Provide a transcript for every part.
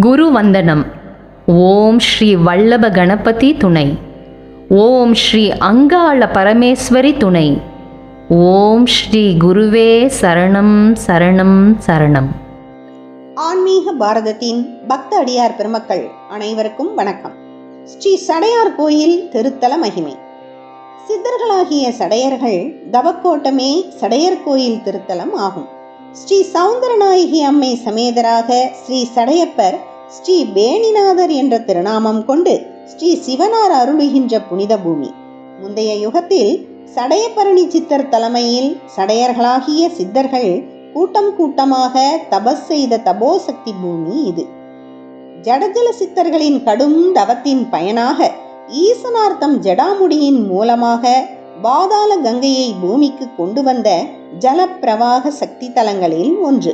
குரு வந்தனம். ஓம் ஸ்ரீ வல்லப கணபதி துணை. ஓம் ஸ்ரீ அங்காள பரமேஸ்வரி துணை. ஓம் ஸ்ரீ குருவே சரணம் சரணம் சரணம். ஆன்மீக பாரதத்தின் பக்த அடியார் பெருமக்கள் அனைவருக்கும் வணக்கம். ஸ்ரீ சடையார் கோயில் திருத்தல மகிமை. சித்தர்களாகிய சடையர்கள் தவக்கோட்டமே சடையர் கோயில் திருத்தலம் ஆகும். ஸ்ரீ சௌந்தரநாயகி அம்மை சமேதராக ஸ்ரீ சடையப்பர் ஸ்ரீ வேணிநாதர் என்ற திருநாமம் கொண்டு ஸ்ரீ சிவனார் அருளுகின்ற புனித பூமி. முந்தைய யுகத்தில் சடையப்பரணி சித்தர் தலைமையில் சடையர்களாகிய சித்தர்கள் கூட்டம் கூட்டமாக தபஸ் செய்த தபோசக்தி பூமி இது. ஜடஜல சித்தர்களின் கடும் தவத்தின் பயனாக ஈசனார்த்தம் ஜடாமுடியின் மூலமாக பாதாள கங்கையை பூமிக்கு கொண்டு வந்த ஜலப்பிரவாக சக்தி தலங்களில் ஒன்று.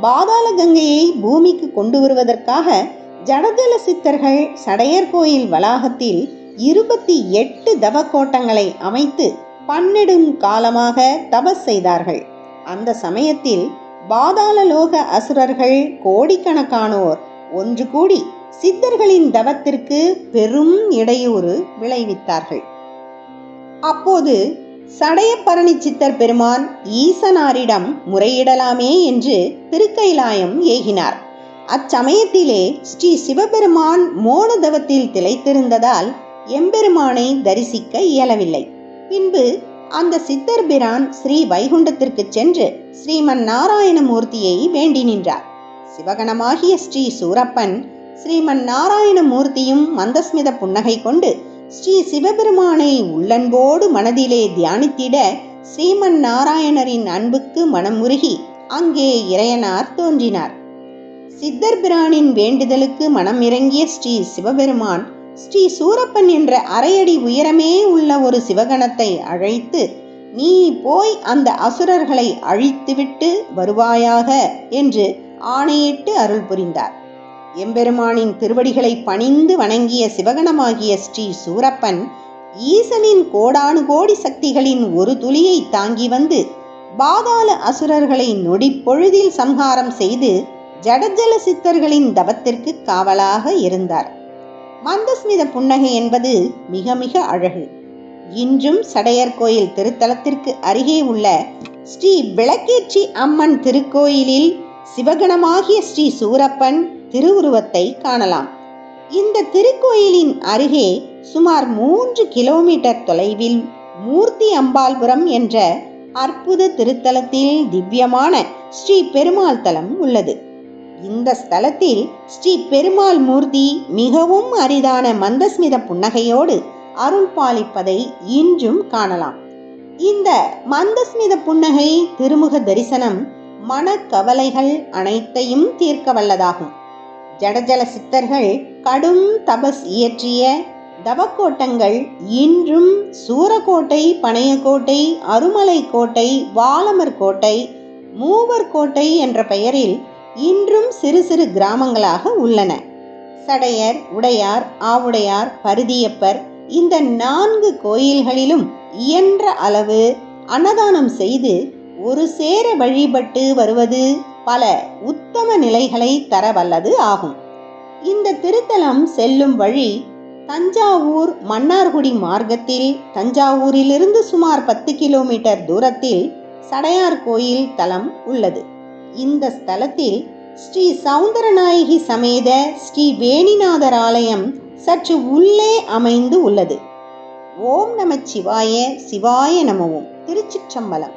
பாதாள கங்கையை பூமிக்கு கொண்டு வருவதற்காக ஜடஜல சித்தர்கள் சடையர் கோயில் வளாகத்தில் இருபத்தி எட்டு தவக்கோட்டங்களை அமைத்து பன்னெடும் காலமாக தபஸ் செய்தார்கள். அந்த சமயத்தில் பாதாள லோக அசுரர்கள் கோடிக்கணக்கானோர் ஒன்று கூடி சித்தர்களின் தவத்திற்கு பெரும் இடையூறு விளைவித்தார்கள். அப்போது சடையப்பரணி சித்தர் பெருமான் ஈசனாரிடம் முறையிடலாமே என்று திருக்கைலாயம் ஏகினார். அச்சமயத்திலே ஸ்ரீ சிவபெருமான் மோனதவத்தில் திளைத்திருந்ததால் எம்பெருமானை தரிசிக்க இயலவில்லை. பின்பு அந்த சித்தர் பிரான் ஸ்ரீ வைகுண்டத்திற்கு சென்று ஸ்ரீமன் நாராயணமூர்த்தியை வேண்டி நின்றார். சிவகணமாகிய ஸ்ரீ சூரப்பன் ஸ்ரீமன் நாராயணமூர்த்தியும் மந்தஸ்மித புன்னகை கொண்டு ஸ்ரீ சிவபெருமானை உள்ளன்போடு மனதிலே தியானித்திட ஸ்ரீமன் நாராயணரின் அன்புக்கு மனமுருகி அங்கே இறையனார் தோன்றினார். சித்தர் பிரானின் வேண்டுதலுக்கு மனம் இறங்கிய ஸ்ரீ சிவபெருமான் ஸ்ரீ சூரப்பன் என்ற அரையடி உயரமே உள்ள ஒரு சிவகணத்தை அழைத்து நீ போய் அந்த அசுரர்களை அழித்துவிட்டு வருவாயாக? என்று ஆணையிட்டு அருள் புரிந்தார். எம்பெருமானின் திருவடிகளை பணிந்து வணங்கிய சிவகணமாகிய ஸ்ரீ சூரப்பன் ஈசனின் கோடானு கோடி சக்திகளின் ஒரு துளியை தாங்கி வந்து பாதாள அசுரர்களை நொடிப்பொழுதில் சம்ஹாரம் செய்து ஜடஜல சித்தர்களின் தவத்திற்கு காவலாக இருந்தார். மந்தஸ்மித புன்னகை என்பது மிக மிக அழகு. இன்றும் சடையர் கோயில் திருத்தலத்திற்கு அருகே உள்ள ஸ்ரீ விளக்கேற்றி அம்மன் திருக்கோயிலில் சிவகணமாகிய ஸ்ரீ சூரப்பன் திருவுருவத்தை காணலாம். இந்த திருக்கோயிலின் அருகே சுமார் மூன்று கிலோமீட்டர் தொலைவில் மூர்த்தி அம்பாள்புரம் என்ற அற்புத திருத்தலத்தில் திவ்யமான ஸ்ரீ பெருமாள் தலம் உள்ளது. இந்த ஸ்தலத்தில் ஸ்ரீ பெருமாள் மூர்த்தி மிகவும் அரிதான மந்தஸ்மித புன்னகையோடு அருள் பாலிப்பதை இன்றும் காணலாம். இந்த மந்தஸ்மித புன்னகை திருமுக தரிசனம் மனக்கவலைகள் அனைத்தையும் தீர்க்க வல்லதாகும். ஜடஜல சித்தர்கள் கடும் தபஸ் இயற்றிய தவக்கோட்டங்கள் இன்றும் சூரக்கோட்டை பனையக்கோட்டை அருமலை கோட்டை வாலமர் கோட்டை மூவர் கோட்டை என்ற பெயரில் இன்றும் சிறு சிறு கிராமங்களாக உள்ளன. சடையர் உடையார் ஆவுடையார் பருதியப்பர் இந்த நான்கு கோயில்களிலும் இயன்ற அளவு அன்னதானம் செய்து ஒரு சேர வழிபட்டு வருவது பல உத்தம நிலைகளை தர வல்லது ஆகும். இந்த திருத்தலம் செல்லும் வழி தஞ்சாவூர் மன்னார்குடி மார்க்கத்தில் தஞ்சாவூரிலிருந்து சுமார் பத்து கிலோமீட்டர் தூரத்தில் சடையார் கோயில் தலம் உள்ளது. இந்த ஸ்தலத்தில் ஸ்ரீ சௌந்தரநாயகி சமேத ஸ்ரீ வேணிநாதர் ஆலயம் சற்று உள்ளே அமைந்து உள்ளது. ஓம் நம சிவாய சிவாய நமவும். திருச்சிற்றம்பலம்.